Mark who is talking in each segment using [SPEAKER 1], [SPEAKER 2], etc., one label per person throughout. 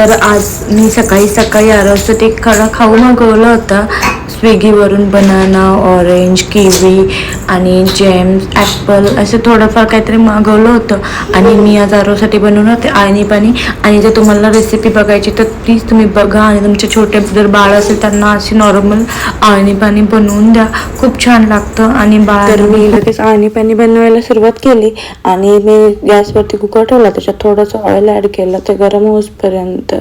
[SPEAKER 1] तर आज मी सकाळी सकाळी आरोजचं ते खरं खाऊ मागवलं होतं. स्विगीवरून बनाना ऑरेंज किवी आणि जेम्स ॲपल असं थोडंफार काहीतरी मागवलं होतं. आणि मी आज आरोसाठी बनवलं होते आळणी पाणी. आणि जर तुम्हाला रेसिपी बघायची तर प्लीज तुम्ही बघा आणि तुमचे छोटे जर बाळ असेल त्यांना अशी नॉर्मल आळणी पाणी बनवून द्या. खूप छान लागतं आणि बाळ
[SPEAKER 2] मी लगेच आळणी पाणी बनवायला सुरुवात केली आणि मी गॅसवरती कुकर ठेवला त्याच्यात थोडंसं ऑइल ॲड केलं ते गरम होईपर्यंत.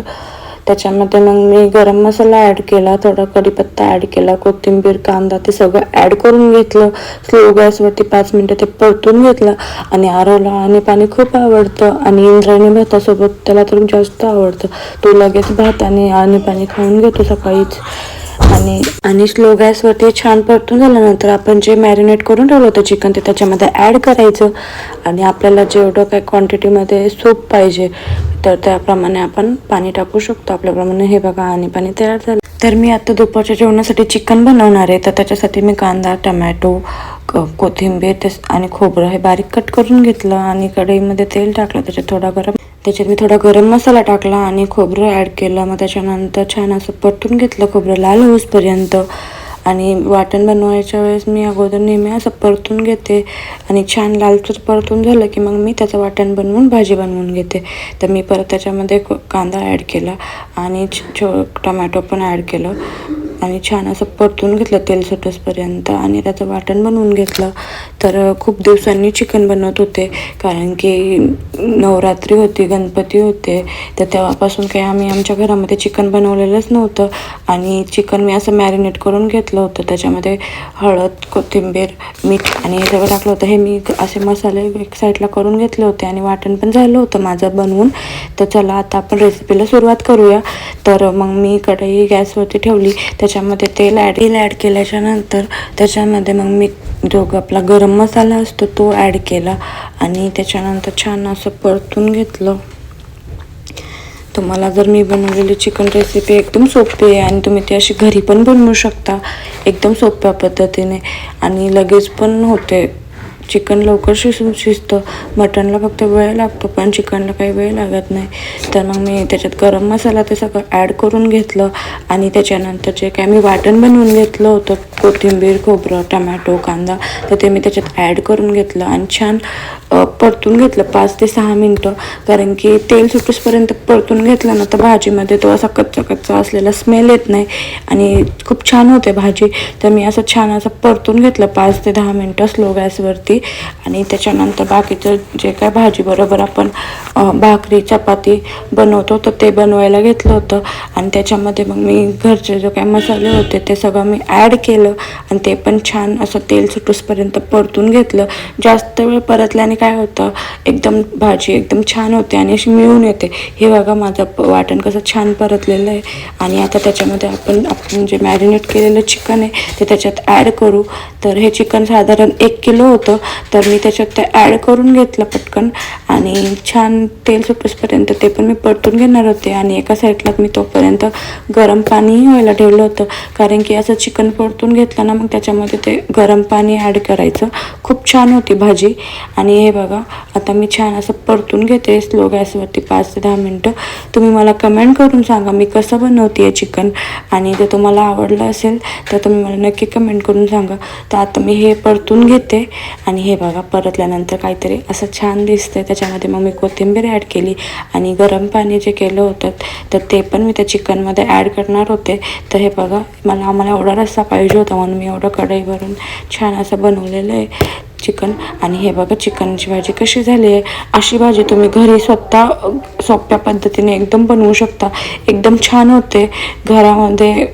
[SPEAKER 2] त्याच्यामध्ये मग मी गरम मसाला ॲड केला थोडा कढीपत्ता ॲड केला कोथिंबीर कांदा ते सगळं ॲड करून घेतलं. स्लो गॅसवरती पाच मिनटं ते परतून घेतलं. आणि आरोला आणि पाणी खूप आवडतं. आणि इंद्रायणी भातासोबत त्याला तर जास्त आवडतं. तो लगेच भात आणि आणि पाणी खाऊन घेतो सकाळीच. आणि आणि स्लो गॅसवरती छान परतून झाल्यानंतर आपण जे मॅरिनेट करून ठेवलं होतं चिकन ते त्याच्यामध्ये ॲड करायचं. आणि आपल्याला जेवढं काय क्वांटिटीमध्ये सूप पाहिजे तर त्याप्रमाणे आपण पाणी टाकू शकतो आपल्याप्रमाणे. हे बघा आणि पाणी तयार झालं. तर मी आता दुपारच्या जेवणासाठी चिकन बनवणार आहे. तर त्याच्यासाठी मी कांदा टमॅटो क- कोथिंबीर ते आणि खोबरं हे बारीक कट करून घेतलं आणि कढईमध्ये तेल टाकलं. त्याच्यात थोडा गरम त्याच्यात मी थोडा गरम मसाला टाकला आणि खोबरं ॲड केलं. मग त्याच्यानंतर छान असं परतून घेतलं खोबरं लाल होऊसपर्यंत आणि वाटण बनवायच्या वेळेस मी अगोदर नेहमी असं परतून घेते. आणि छान लालचूर परतून झालं की मग मी त्याचं वाटण बनवून भाजी बनवून घेते. तर मी परत त्याच्यामध्ये कांदा ॲड केला आणि छ- छो टमॅटो पण ॲड केलं. आणि छान असं परतून घेतलं तेल सुटसपर्यंत आणि त्याचं वाटण बनवून घेतलं. तर खूप दिवसांनी चिकन बनवत होते. कारण की नवरात्री होती गणपती होते. तर तेव्हापासून काही आम्ही आमच्या घरामध्ये चिकन बनवलेलंच नव्हतं. आणि चिकन मी असं मॅरिनेट करून घेतलं होतं. त्याच्यामध्ये हळद कोथिंबीर मीठ आणि हे सगळं टाकलं होतं. हे मी असे मसाले एक साईडला करून घेतले होते आणि वाटण पण झालं होतं माझं बनवून. तर चला आता आपण रेसिपीला सुरुवात करूया. तर मग मी कढई गॅसवरती ठेवली. त्याच्यामध्ये तेल ॲड तेल ॲड केल्याच्यानंतर त्याच्यामध्ये मग मी जो आपला गरम मसाला असतो तो ॲड केला आणि त्याच्यानंतर छान असं परतून घेतलं. तुम्हाला जर मी बनवलेली चिकन रेसिपी एकदम सोपी आहे आणि तुम्ही ती अशी घरी पण बनवू शकता. एकदम सोप्या पद्धतीने आणि लगेच पण होते. चिकन लवकर शिजून शिजतं. मटणला फक्त वेळ लागतो पण चिकनला काही वेळ लागत नाही. तर मग मी त्याच्यात गरम मसाला ते सगळं ॲड करून घेतलं आणि त्याच्यानंतर जे काय मी वाटण बनवून घेतलं होतं कोथिंबीर खोबरं टमॅटो कांदा तर ते मी त्याच्यात ॲड करून घेतलं आणि छान परतून घेतलं पाच ते सहा मिनटं. कारण की तेल सुटूसपर्यंत परतून घेतलं ना तर भाजीमध्ये तो असा कच्चा कच्चा असलेला स्मेल येत नाही आणि खूप छान होते भाजी. तर मी असं छान असं परतून घेतलं पाच ते दहा मिनटं स्लो गॅसवरती आणि त्याच्यानंतर बाकीचं जे काय भाजीबरोबर आपण भाकरी चपाती बनवतो तर ते बनवायला घेतलं होतं. आणि त्याच्यामध्ये मग मी घरचे जे काय मसाले होते ते सगळं मी ॲड केलं आणि ते पण छान असं तेल सुटूसपर्यंत परतून घेतलं. जास्त वेळ परतल्याने काय होतं एकदम भाजी एकदम छान होते आणि अशी मिळून येते. हे बघा माझं प- वाटण कसं छान परतलेलं आहे. आणि आता त्याच्यामध्ये आपण आपण जे मॅरिनेट केलेलं चिकन आहे ते त्याच्यात ॲड करू. तर हे चिकन साधारण एक किलो होतं. तर मी त्याच्यात ते ॲड करून घेतलं पटकन. आणि छान तेल सुपसपर्यंत ते पण मी परतून घेणार होते. आणि एका साईडला मी तोपर्यंत गरम पाणीही व्हायला ठेवलं होतं. कारण की असं चिकन परतून घेतलं ना मग त्याच्यामध्ये ते गरम पाणी ॲड करायचं. खूप छान होती भाजी. आणि हे बघा आता मी छान असं परतून घेते स्लो गॅसवरती पाच ते दहा मिनटं. तुम्ही मला कमेंट करून सांगा मी कसं बनवते आहे चिकन. आणि जर तुम्हाला आवडलं असेल तर तुम्ही मला नक्की कमेंट करून सांगा. तर आता मी हे परतून घेते. आणि आणि हे बघा परतल्यानंतर काहीतरी असं छान दिसतंय. त्याच्यामध्ये मग मी कोथिंबीर ॲड केली आणि गरम पाणी जे केलं होतं तर ते पण मी त्या चिकनमध्ये ॲड करणार होते. तर हे बघा मला आम्हाला एवढा रस्सा पाहिजे होता म्हणून मी एवढं कढई भरून छान असं बनवलेलं आहे चिकन आणि हे बघा चिकनची भाजी कशी झाली आहे. अशी भाजी तुम्ही घरी स्वतः सोप्या पद्धतीने एकदम बनवू शकता. एकदम छान होते. घरामध्ये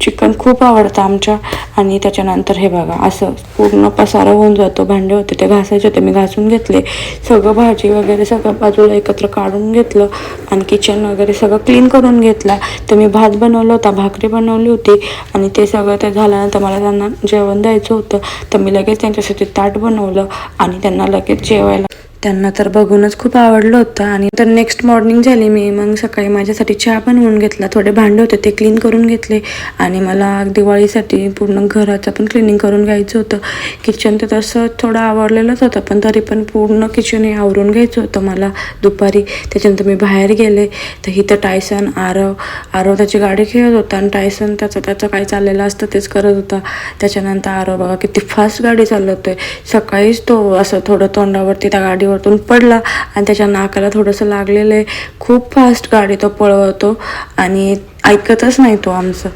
[SPEAKER 2] चिकन खूप आवडतं आमच्या. आणि त्याच्यानंतर हे बघा असं पूर्ण पसारा होऊन जातो भांडे होते ते घासायचे होते मी घासून घेतले. सगळं भाजी वगैरे सगळं बाजूला एकत्र काढून घेतलं आणि किचन वगैरे सगळं क्लीन करून घेतला. तर मी भात बनवला होता भाकरी बनवली होती आणि ते सगळं ते झाल्यानंतर मला त्यांना जेवण द्यायचं होतं. तर मी लगेच त्यांच्यासाठी ताट बनवलं आणि त्यांना लगेच जेवायला त्यांना तर बघूनच खूप आवडलं होतं. आणि तर नेक्स्ट मॉर्निंग झाली मी. मग सकाळी माझ्यासाठी चहा बनवून घेतला. थोडे भांडे होते ते क्लीन करून घेतले. आणि मला दिवाळीसाठी पूर्ण घराचं पण क्लिनिंग करून घ्यायचं होतं. किचन तर तसं थोडं आवडलेलंच होतं पण तरी पण पूर्ण किचन हे आवरून घ्यायचं होतं मला दुपारी. त्याच्यानंतर मी बाहेर गेले. तर इथं टायसन आरव आरव त्याची गाडी खेळत होता आणि टायसन त्याचं त्याचं काय चाललेलं असतं तेच करत होता. त्याच्यानंतर आरव बघा किती फास्ट गाडी चालवतोय. सकाळीच तो असं थोडं तोंडावरती त्या गाडी गाडीवरतून पडला आणि त्याच्या नाकाला थोडंसं लागलेलं आहे. खूप फास्ट गाडी तो पळवतो आणि ऐकतच नाही तो आमचं.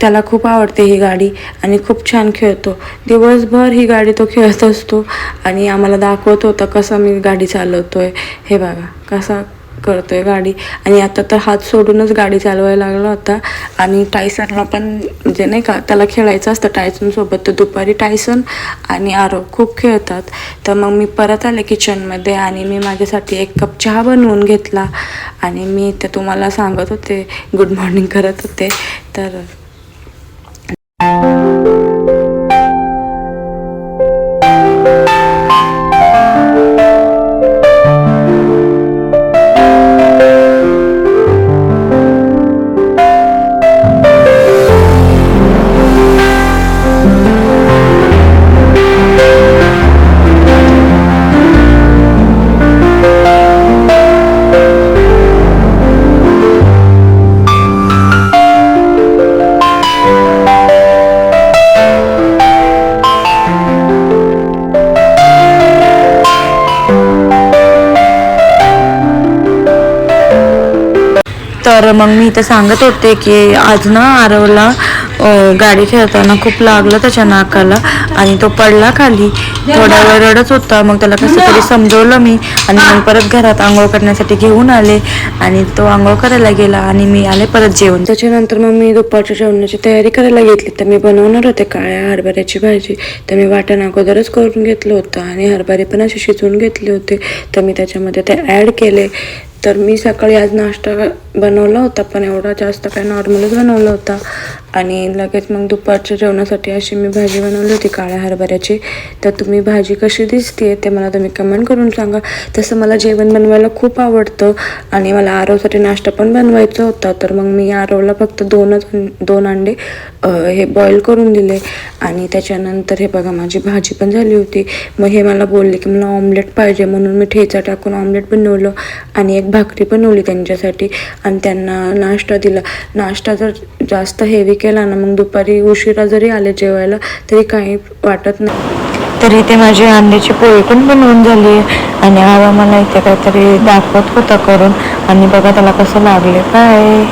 [SPEAKER 2] त्याला खूप आवडते ही गाडी आणि खूप छान खेळतो. दिवसभर ही गाडी तो खेळत असतो आणि आम्हाला दाखवत होता कसं मी गाडी चालवतो आहे हे बघा कसा करतो आहे गाडी. आणि आता तर हात सोडूनच गाडी चालवायला लागला होता. आणि टायसनला पण म्हणजे नाही का त्याला खेळायचं असतं टायसनसोबत तर दुपारी टायसन आणि आरो खूप खेळतात. तर मग मी परत आले किचनमध्ये आणि मी माझ्यासाठी एक कप चहा बनवून घेतला. आणि मी ते तुम्हाला सांगत होते गुड मॉर्निंग करत होते. तर
[SPEAKER 1] तर मग मी इथं सांगत होते की आज ना आरवला गाडी खेळताना खूप लागलं त्याच्या नाकाला आणि तो पडला खाली. थोडा वेळ रडत होता मग त्याला कसं तरी समजवलं मी आणि मग परत घरात आंघोळ करण्यासाठी घेऊन आले आणि तो आंघोळ करायला गेला आणि मी आले परत जेवण.
[SPEAKER 2] त्याच्यानंतर मग मी दुपारच्या जेवणाची तयारी करायला घेतली. तर मी बनवणार होते काळ्या हरभऱ्याची भाजी. तर मी वाटण अगोदरच करून घेतलं होतं आणि हरभरे पण असे शिजवून घेतले होते. तर मी त्याच्यामध्ये ते ॲड केले. तर मी सकाळी आज नाश्ता बनवला होता पण एवढा जास्त काय नॉर्मलच बनवला होता. आणि लगेच मग दुपारच्या जेवणासाठी अशी मी भाजी बनवली होती काळ्या हरभऱ्याची. तर तुम्ही भाजी कशी दिसते ते मला तुम्ही कमेंट करून सांगा. तसं मला जेवण बनवायला खूप आवडतं आणि मला आरवसाठी नाश्ता पण बनवायचा होता. तर मग मी आरवला फक्त दोनच दोन अंडे हे बॉईल करून दिले. आणि त्याच्यानंतर हे बघा माझी भाजी पण झाली होती. मग हे मला बोलले की मला ऑमलेट पाहिजे म्हणून मी ठेचा टाकून ऑमलेट बनवलं. आणि एक भाकरी बनवली त्यांच्यासाठी आणि त्यांना नाश्ता दिला. नाश्ता जर जास्त हेवी केला ना मग दुपारी उशिरा जरी आले जेवायला तरी काही वाटत नाही.
[SPEAKER 1] तर इथे माझी अंड्याची पोळी पण बनवून झाली आहे. आणि आवा मला इथे काहीतरी दाखवत होता करून. आणि बघा त्याला कसं लागले काय.